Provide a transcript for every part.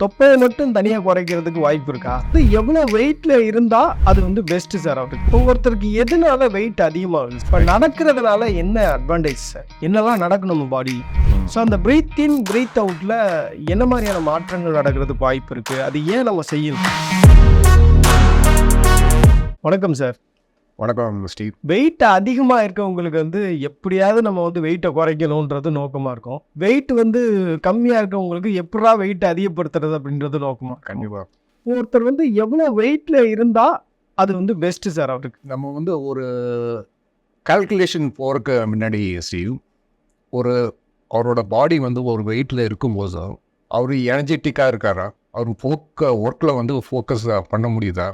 தொப்பையை மட்டும் தனியாக குறைக்கிறதுக்கு வாய்ப்பு இருக்கா? அது எவ்வளோ வெயிட்ல இருந்தா அது வந்து பெஸ்ட் சார் அவருக்கு. இப்போ ஒருத்தருக்கு எதனால வெயிட் அதிகமாகுது இப்போ நடக்கிறதுனால என்ன அட்வான்டேஜ் சார் என்னெல்லாம் நடக்கும் நம்ம பாடி ஸோ அந்த பிரீத் இன் பிரீத் அவுட்ல என்ன மாதிரியான மாற்றங்கள் நடக்கிறதுக்கு வாய்ப்பு இருக்கு? அது ஏன் நம்ம செய்யணும்? வணக்கம் சார் வணக்கம் ஸ்டீவ். வெயிட் அதிகமாக இருக்கவங்களுக்கு வந்து எப்படியாவது நம்ம வந்து வெயிட்டை குறைக்கணுன்றது நோக்கமாக இருக்கும். வெயிட் வந்து கம்மியாக இருக்கவங்களுக்கு எப்படா வெயிட் அதிகப்படுத்துறது அப்படின்றது நோக்கமாக கண்டிப்பாக ஒருத்தர் வந்து எவ்வளோ வெயிட்டில் இருந்தால் அது வந்து பெஸ்ட்டு சார் அவருக்கு. நம்ம வந்து ஒரு கால்குலேஷன் போகிறக்கு முன்னாடி ஸ்டீவ் ஒரு அவரோட பாடி வந்து ஒரு வெயிட்டில் இருக்கும்போது அவர் எனர்ஜெட்டிக்காக இருக்காரா? அவர் ஃபோக்க ஒர்க்கில் வந்து ஃபோக்கஸ் பண்ண முடியுதா?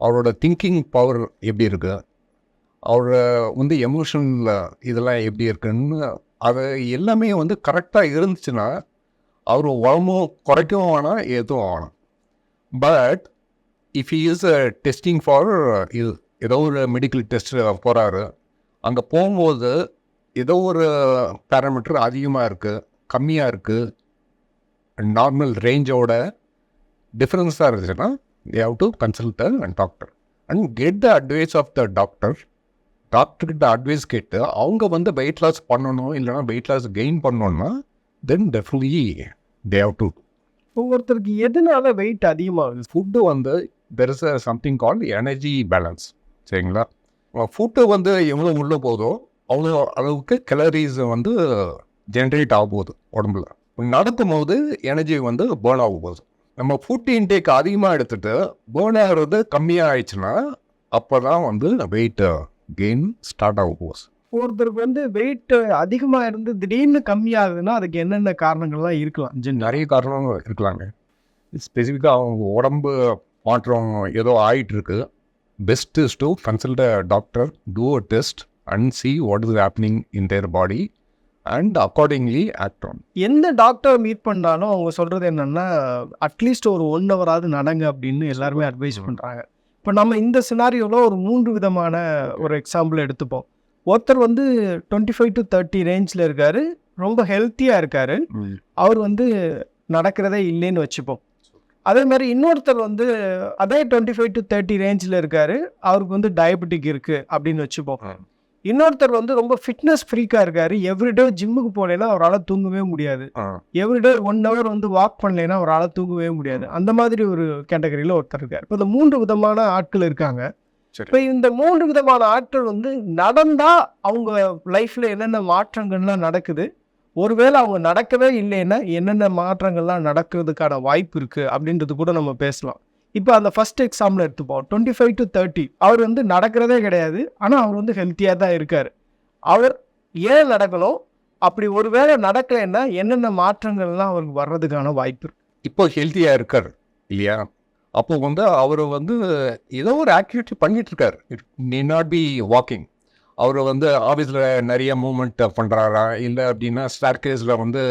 அவரோட திங்கிங் பவர் எப்படி இருக்கு? அவரோட வந்து எமோஷனில் இதெல்லாம் எப்படி இருக்குன்னு அது எல்லாமே வந்து கரெக்டாக இருந்துச்சுன்னா அவர் உடம்பும் குறைக்கவும் வேணாம் எதுவும் வேணாம். But if is testing for இது ஏதோ ஒரு மெடிக்கல் டெஸ்ட் போகிறாரு அங்கே போகும்போது ஏதோ ஒரு பேராமீட்டர் அதிகமாக இருக்குது கம்மியாக இருக்குது நார்மல் ரேஞ்சோட டிஃப்ரென்ஸாக இருந்துச்சுன்னா they have to consult and doctor and get the advice of the doctor டாக்டர்கிட்ட அட்வைஸ் கேட்டு அவங்க வந்து வெயிட் லாஸ் பண்ணணும் இல்லைனா வெயிட் லாஸ் கெயின் பண்ணணும்னா then definitely they have to ஒருத்தருக்கு எதனால வெயிட் அதிகமாகுது? ஃபுட்டு வந்து there is something call energy balance சரிங்களா? ஃபுட்டு வந்து எவ்வளோ உள்ளே போதோ அவ்வளோ அளவுக்கு கலரிஸ் வந்து ஜென்ரேட் ஆக போகுது உடம்புல. நடக்கும் போது எனர்ஜி வந்து பேர்ன் ஆக போகுது. நம்ம ஃபுட் இன்டேக் அதிகமாக எடுத்துட்டு பேர்ன் ஆகிறது கம்மியாக ஆயிடுச்சுன்னா அப்போ தான் வந்து வெயிட் கெயின் ஸ்டார்ட் ஆக போகுது ஒருத்தருக்கு வந்து வெயிட் அதிகமாக இருந்து திடீர்னு கம்மியாகுதுன்னா அதுக்கு என்னென்ன காரணங்கள்லாம் இருக்கலாம்? ஜென் நிறைய காரணங்கள் இருக்கலாங்க. ஸ்பெசிஃபிக்காக அவங்க உடம்பு மாற்றம் ஏதோ ஆயிட்டு இருக்கு best is to consult doctor do a test and see what is happening in their body and accordingly act on எந்த டாக்டர் மீட் பண்ணாலும் அவங்க சொல்கிறது என்னென்னா அட்லீஸ்ட் ஒரு ஒன் ஹவராவது நடங்க அப்படின்னு எல்லாருமே அட்வைஸ் பண்ணுறாங்க இப்போ நம்ம இந்த சினாரியோவில் ஒரு மூன்று விதமான ஒரு எக்ஸாம்பிள் எடுத்துப்போம். ஒருத்தர் வந்து டுவெண்ட்டி ஃபைவ் டு தேர்ட்டி ரேஞ்சில் இருக்கார். ரொம்ப ஹெல்த்தியாக இருக்கார். அவர் வந்து நடக்கிறதே இல்லைன்னு வச்சுப்போம். அதே மாதிரி இன்னொருத்தர் வந்து அதே டுவெண்ட்டி ஃபைவ் டு தேர்ட்டி ரேஞ்சில் இருக்கார். அவருக்கு வந்து டயபெட்டிக் இருக்குது அப்படின்னு வச்சுப்போம். இன்னொருத்தர் வந்து ரொம்ப ஃபிட்னஸ் ஃப்ரீக்காக இருக்கார். எவ்ரிடே ஜிம்முக்கு போனேன்னா அவரால் தூங்கவே முடியாது. எவ்ரிடே ஒன் ஹவர் வந்து வாக் பண்ணலைன்னா அவரால் தூங்கவே முடியாது. அந்த மாதிரி ஒரு கேட்டகரியில் ஒருத்தர் இருக்கார். இப்போ இந்த மூன்று விதமான ஆட்கள் இருக்காங்க. இப்போ இந்த மூன்று விதமான ஆட்கள் வந்து நடந்தா அவங்க லைஃப்ல என்னென்ன மாற்றங்கள்லாம் நடக்குது? ஒருவேளை அவங்க நடக்கவே இல்லைன்னா என்னென்ன மாற்றங்கள்லாம் நடக்கிறதுக்கான வாய்ப்பு இருக்கு? அப்படின்றது கூட நம்ம பேசலாம். இப்போ அந்த ஃபர்ஸ்ட் எக்ஸாமில் எடுத்துப்போம். டுவெண்ட்டி ஃபைவ் டு தேர்ட்டி அவர் வந்து நடக்கிறதே கிடையாது. ஆனால் அவர் வந்து ஹெல்த்தியாக தான் இருக்கார். அவர் ஏன் நடக்கணும் அப்படி ஒருவேளை நடக்கலைன்னா என்னென்ன மாற்றங்கள்லாம் அவருக்கு வர்றதுக்கான வாய்ப்பு இருக்கு. இப்போ ஹெல்த்தியாக இருக்கார் இல்லையா? அப்போ வந்து அவர் வந்து ஏதோ ஒரு ஆக்டிவிட்டி பண்ணிட்டு இருக்காரு. நீ நாட் பி வாக்கிங் அவர் வந்து ஆஃபீஸில் நிறைய மூமெண்ட் பண்ணுறாரா இல்லை அப்படின்னா ஸ்டார்கேஸில் வந்து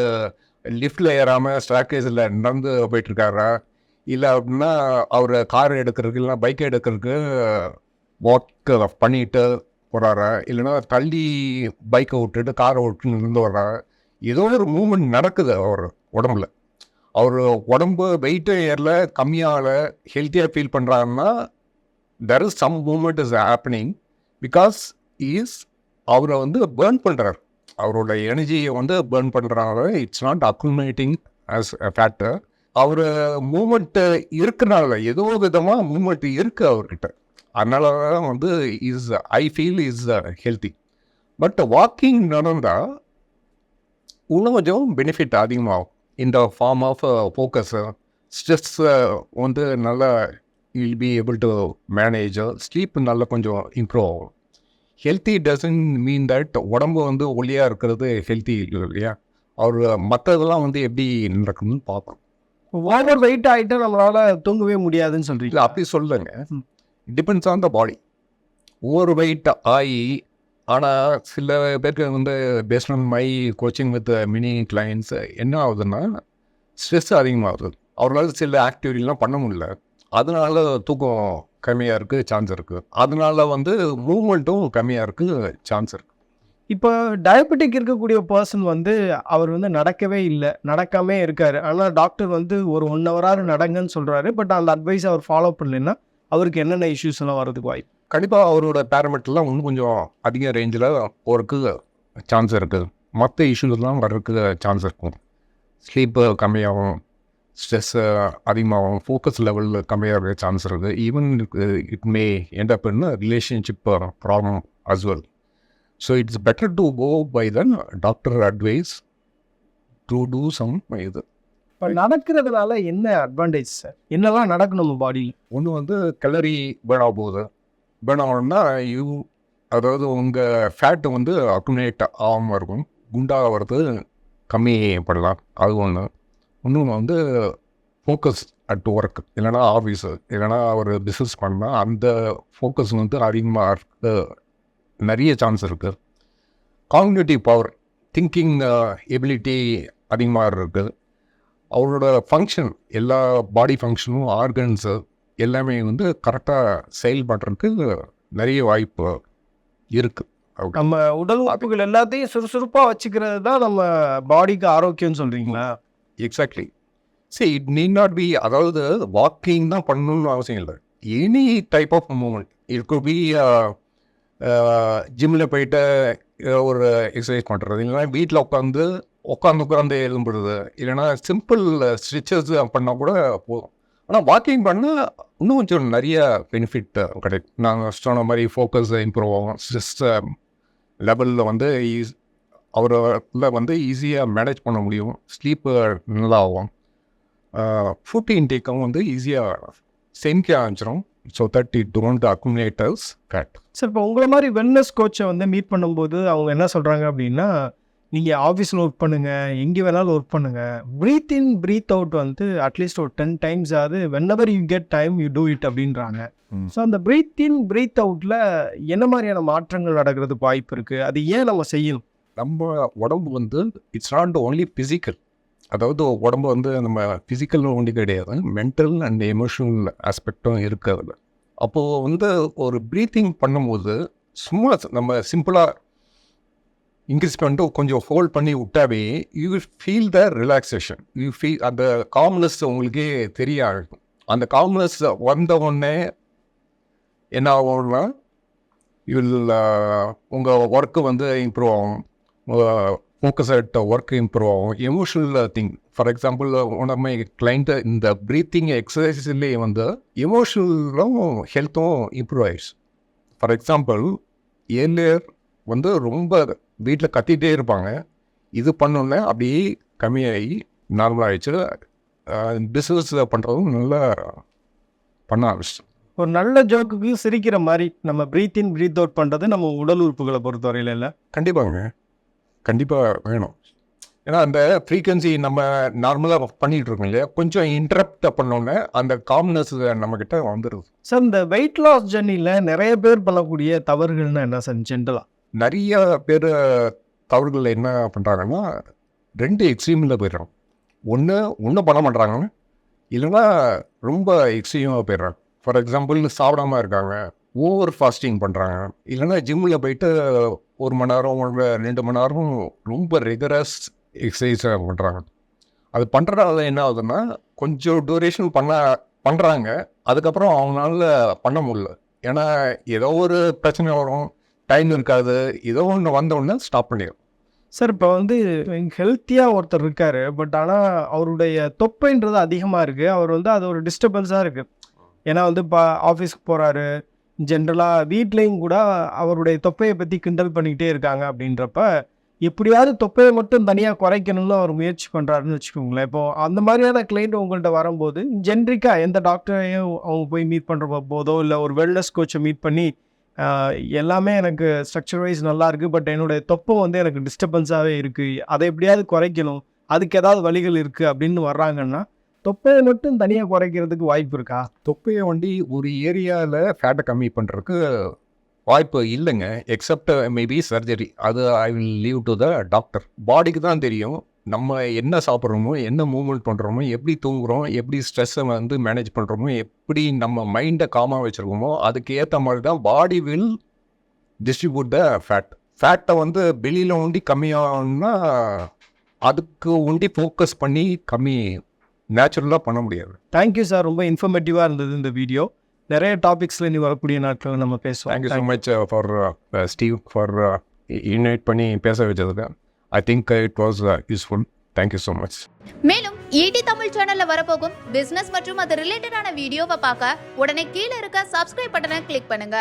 லிஃப்டில் ஏறாமல் ஸ்டார்கேஸில் நடந்து போயிட்டுருக்காரா இல்லை அப்படின்னா அவர் கார் எடுக்கிறதுக்கு இல்லைனா பைக் எடுக்கிறதுக்கு வாக்கு பண்ணிட்டு போகிறாரா இல்லைன்னா தள்ளி பைக்கை விட்டுட்டு காரை விட்டு நின்று வர்றாரு ஏதோ ஒரு மூமெண்ட் நடக்குது அவர் உடம்புல. அவர் உடம்பு வெயிட்டும் ஏறல கம்மியாகல ஹெல்த்தியாக ஃபீல் பண்ணுறாருன்னா there is some movement is happening because is அவரை வந்து பேர்ன் பண்ணுறாரு அவரோட எனர்ஜியை வந்து பேர்ன் பண்ணுறாரு it's not accumulating as a factor our movement இருக்கிறனால ஏதோ விதமாக மூமெண்ட் இருக்குது அவர்கிட்ட. அதனால தான் வந்து is I feel is healthy but walking நடந்தால் இன்னும் கொஞ்சம் பெனிஃபிட் அதிகமாகும் இந்த ஃபார்ம் ஆஃப் ஃபோக்கஸு ஸ்ட்ரெஸ்ஸை வந்து நல்லா will be able to manage sleep நல்லா கொஞ்சம் இம்ப்ரூவ் ஆகும். ஹெல்த்தி டசன் மீன் தட் உடம்பு வந்து ஒல்லியாக இருக்கிறது ஹெல்த்தி இல்லையா? அவர் மற்றதெல்லாம் வந்து எப்படி நடக்குதுன்னு பார்க்கணும் ஓவர் வெயிட் ஆகிட்டு நம்மளால தூங்கவே முடியாதுன்னு சொல்றீங்க. இல்லை அப்படி சொல்லுங்க. Depends on the body over weight ஆகி ஆனால் சில பேருக்கு வந்து based on my coaching with many clients என்ன ஆகுதுன்னா ஸ்ட்ரெஸ் அதிகமாகுது. அவரால் சில ஆக்டிவிட்டிலாம் பண்ண முடியல. அதனால தூக்கம் கம்மியாக இருக்குது சான்ஸ் இருக்குது அதனால வந்து மூமெண்ட்டும் கம்மியாக இருக்குது சான்ஸ் இருக்குது இப்போ டயபெட்டிக் இருக்கக்கூடிய பர்சன் வந்து அவர் வந்து நடக்கவே இல்லை. நடக்காமே இருக்கார். ஆனால் டாக்டர் வந்து ஒரு ஒன் ஹவராக நடங்கன்னு சொல்கிறாரு பட் அந்த அட்வைஸ் அவர் ஃபாலோ பண்ணலைன்னா அவருக்கு என்னென்ன இஷ்யூஸ் எல்லாம் வரதுக்கு வாய்ப்பு? கண்டிப்பாக அவரோட பேரமெட்லாம் இன்னும் கொஞ்சம் அதிக ரேஞ்சில் போகிறதுக்கு சான்ஸ் இருக்குது மற்ற இஷ்யூஸ்லாம் வர்றதுக்கு சான்ஸ் இருக்கும். ஸ்லீப்பு கம்மியாகும். ஸ்ட்ரெஸ்ஸு அதிகமாகும். ஃபோக்கஸ் லெவலில் கம்மியாக சான்ஸ் இருக்குது even it may end up relationship problem as well so it's better to go by the doctor advice to do some இது. இப்போ நடக்கிறதுனால என்ன அட்வான்டேஜ் சார் என்னெல்லாம் நடக்கும் நம்ம பாடியில் ஒன்று வந்து கலரி ஆக போகுது. பேர்ன் ஆகணும்னா யூ அதாவது உங்கள் ஃபேட்டு வந்து அக்குமுலேட் ஆகாமல் இருக்கும். குண்டாக வர்றது கம்மி பண்ணலாம் அது ஒன்று இன்னொன்று வந்து ஃபோக்கஸ் அட் ஒர்க் இல்லைனா ஆஃபீஸு இல்லைனா ஒரு பிஸ்னஸ் பண்ணால் அந்த ஃபோக்கஸ் வந்து அதிகமாக இருக்க. நிறைய சான்ஸ் இருக்குது காக்னிட்டிவ் பவர் திங்கிங் எபிலிட்டி அதிகமாக இருக்குது அவரோட ஃபங்க்ஷன் எல்லா பாடி ஃபங்க்ஷனும் ஆர்கன்ஸு எல்லாமே வந்து கரெக்டாக செயல்படுறதுக்கு நிறைய வாய்ப்பு இருக்குது நம்ம உடல் உறுப்புகள் எல்லாத்தையும் சுறுசுறுப்பாக வச்சுக்கிறது தான் நம்ம பாடிக்கு ஆரோக்கியம்னு சொல்கிறீங்களா எக்ஸாக்ட்லி சரி இட் நீட் நாட் பி அதாவது வாக்கிங் தான் பண்ணணும்னு அவசியம் இல்லை. Any type of movement it could be ஜிம்மில் போயிட்டு ஏதோ ஒரு எக்ஸசைஸ் பண்ணுறது இல்லைன்னா வீட்டில் உட்காந்து உட்காந்து உட்காந்து எழும்புறது. இல்லைன்னா சிம்பிள் ஸ்ட்ரிச்சஸ் பண்ணால் கூட போதும். ஆனால் வாக்கிங் பண்ணால் இன்னும் கொஞ்சம் நிறைய பெனிஃபிட் கிடைக்கும். நாங்கள் சொன்ன மாதிரி ஃபோக்கஸ் இம்ப்ரூவ் ஆகும். ஸ்ட்ரெஸ் லெவலில் வந்து ஈஸ் அவரில் வந்து ஈஸியாக மேனேஜ் பண்ண முடியும். ஸ்லீப்பு நல்லா ஆகும் ஃபுட் இன்டேக்கும் வந்து ஈஸியாக செமிக்க ஆரம்பிச்சிடும் so that it don't accumulators fat sir இப்போ உங்களை மாதிரி வெல்னஸ் கோச்சை வந்து மீட் பண்ணும்போது அவங்க என்ன சொல்கிறாங்க அப்படின்னா நீங்கள் ஆஃபீஸில் ஒர்க் பண்ணுங்கள் எங்கே வேணாலும் ஒர்க் பண்ணுங்கள் ப்ரீத் இன் ப்ரீத் அவுட் வந்து அட்லீஸ்ட் ஒரு டென் டைம்ஸ் ஆகுது whenever you get time you do it அப்படின்றாங்க. ஸோ அந்த ப்ரீத் இன் ப்ரீத் அவுட்டில் என்ன மாதிரியான மாற்றங்கள் நடக்கிறதுக்கு வாய்ப்பு இருக்குது அது ஏன் நம்ம செய்யணும்? நம்ம உடம்பு வந்து இட்ஸ் நாட் ஓன்லி ஃபிசிக்கல் அதாவது உடம்பு வந்து நம்ம ஃபிசிக்கல் ஒண்டி கிடையாது. மென்டல் அண்ட் எமோஷனல் ஆஸ்பெக்டும் இருக்கு அதில். அப்போது வந்து ஒரு ப்ரீத்திங் பண்ணும்போது சும்மா நம்ம சிம்பிளாக இன்க்ரீஸ் பண்ணிட்டு கொஞ்சம் ஹோல்ட் பண்ணி விட்டாவே you feel the relaxation you feel அந்த காம்னஸ் உங்களுக்கே தெரிய ஆகும் அந்த காம்னஸ் வந்த உடனே என்ன ஆகும்னா யூ உங்கள் ஒர்க்கு வந்து இம்ப்ரூவ் ஆகும். ஃபோக்கஸ் அட் ஒர்க் இம்ப்ரூவ் ஆகும் emotional thing for example one my client இந்த ப்ரீத்திங் எக்ஸசைஸ்லேயே வந்து எமோஷனலும் ஹெல்த்தும் இம்ப்ரூவ் ஆயிடுச்சு. ஃபார் எக்ஸாம்பிள் ஏர்லியர் வந்து ரொம்ப வீட்டில் கத்திட்டே இருப்பாங்க. இது பண்ணோன்னே அப்படியே கம்மியாகி நார்மல் ஆகிடுச்சு பிஸ்னஸ் பண்ணுறதும் நல்லா பண்ண ஆரம்பிச்சு. ஒரு நல்ல ஜோக்குக்கு சிரிக்கிற மாதிரி நம்ம ப்ரீத் இன் ப்ரீத் அவுட் பண்ணுறது நம்ம உடல் உறுப்புகளை பொறுத்தவரையில இல்லை? கண்டிப்பாங்க. கண்டிப்பாக வேணும். ஏன்னா அந்த ஃப்ரீக்வன்சி நம்ம நார்மலாக பண்ணிகிட்டு இருக்கோம் இல்லையா? கொஞ்சம் இன்டரப்ட் பண்ணோன்னே அந்த காம்னஸ் நம்மக்கிட்ட வந்துடுது சார் இந்த வெயிட் லாஸ் ஜர்னியில் நிறைய பேர் பண்ணக்கூடிய தவறுகள்னா என்ன சார் ஜென்ரலாக நிறைய பேர் தவறுகள் என்ன பண்ணுறாங்கன்னா ரெண்டு எக்ஸ்ட்ரீமில் போயிடுறாங்க. ஒன்று ஒன்றும் பண்ண மாட்டாங்க இல்லைன்னா ரொம்ப எக்ஸ்ட்ரீமாக போயிடுறாங்க. ஃபார் எக்ஸாம்பிள் சாப்பிடாம இருக்காங்க. ஓவர் ஃபாஸ்டிங் பண்ணுறாங்க இல்லைன்னா ஜிம்மில் போயிட்டு ஒரு மணி நேரம் ரெண்டு மணி நேரம் ரொம்ப ரெகுலஸ் எக்ஸசைஸ் பண்ணுறாங்க அது பண்ணுறதால என்ன ஆகுதுன்னா கொஞ்சம் டூரேஷன் பண்ண பண்ணுறாங்க அதுக்கப்புறம் அவங்களால பண்ண முடியல. ஏன்னா ஏதோ ஒரு பிரச்சனை வரும் டைம் இருக்காது. ஏதோ ஒன்று வந்த ஸ்டாப் பண்ணிடும் சார் இப்போ வந்து ஹெல்த்தியாக ஒருத்தர் இருக்காரு. பட் ஆனால் அவருடைய தொப்பைன்றது அதிகமாக இருக்குது அவர் வந்து அது ஒரு டிஸ்டர்பன்ஸாக இருக்குது ஏன்னா வந்து இப்போ ஆஃபீஸ்க்கு போகிறாரு ஜென்ரலாக வீட்லேயும் கூட அவருடைய தொப்பையை பற்றி கிண்டல் பண்ணிக்கிட்டே இருக்காங்க அப்படின்றப்ப எப்படியாவது தொப்பையை மட்டும் தனியாக குறைக்கணும்னு அவர் முயற்சி பண்ணுறாருன்னு வச்சுக்கோங்களேன். இப்போ அந்த மாதிரியான கிளைண்ட் உங்கள்கிட்ட வரும்போது ஜென்ரிக்காக எந்த டாக்டரையும் அவங்க போய் மீட் பண்ணுற போதோ இல்லை ஒரு வெல்னஸ் கோச்சை மீட் பண்ணி எல்லாமே எனக்கு ஸ்ட்ரக்சர் வைஸ் நல்லா இருக்குது பட் என்னுடைய தொப்பை வந்து எனக்கு டிஸ்டர்பன்ஸாகவே இருக்குது அதை எப்படியாவது குறைக்கணும். அதுக்கு ஏதாவது வழிகள் இருக்குது அப்படின்னு வர்றாங்கன்னா தொப்பையை மட்டும் தனியாக குறைக்கிறதுக்கு வாய்ப்பு இருக்கா? தொப்பையை வண்டி ஒரு ஏரியாவில் ஃபேட்டை கம்மி பண்ணுறதுக்கு வாய்ப்பு இல்லைங்க எக்ஸப்ட் மேபி சர்ஜரி அது I will leave to the doctor பாடிக்கு தான் தெரியும் நம்ம என்ன சாப்பிட்றோமோ என்ன மூவ்மெண்ட் பண்ணுறோமோ எப்படி தூங்குறோம் எப்படி ஸ்ட்ரெஸ்ஸை வந்து மேனேஜ் பண்ணுறோமோ எப்படி நம்ம மைண்டை காமாக வச்சுருக்கோமோ அதுக்கு ஏற்ற மாதிரி தான் body will distribute the fat ஃபேட்டை வந்து வெளியில் உண்டி கம்மியாகணும்னா அதுக்கு உண்டி ஃபோக்கஸ் பண்ணி கம்மி நேச்சுரலாக பண்ண முடியாது. தேங்க்யூ சார் ரொம்ப இன்ஃபர்மேட்டிவாக இருந்தது இந்த வீடியோ நிறைய டாபிக்ஸில் இனி வரக்கூடிய நாட்களில் நம்ம பேசுவோம். Thank you so much for Steve for invite பண்ணி பேச வச்சதுக்கு. I think it was useful thank you so much மேலும் ஈடி தமிழ் சேனல்ல வரப்போகும் பிசினஸ் மற்றும் அது ரிலேட்டடான வீடியோவை பார்க்க உடனே கீழே இருக்க சப்ஸ்கிரைப் பட்டனை கிளிக் பண்ணுங்க.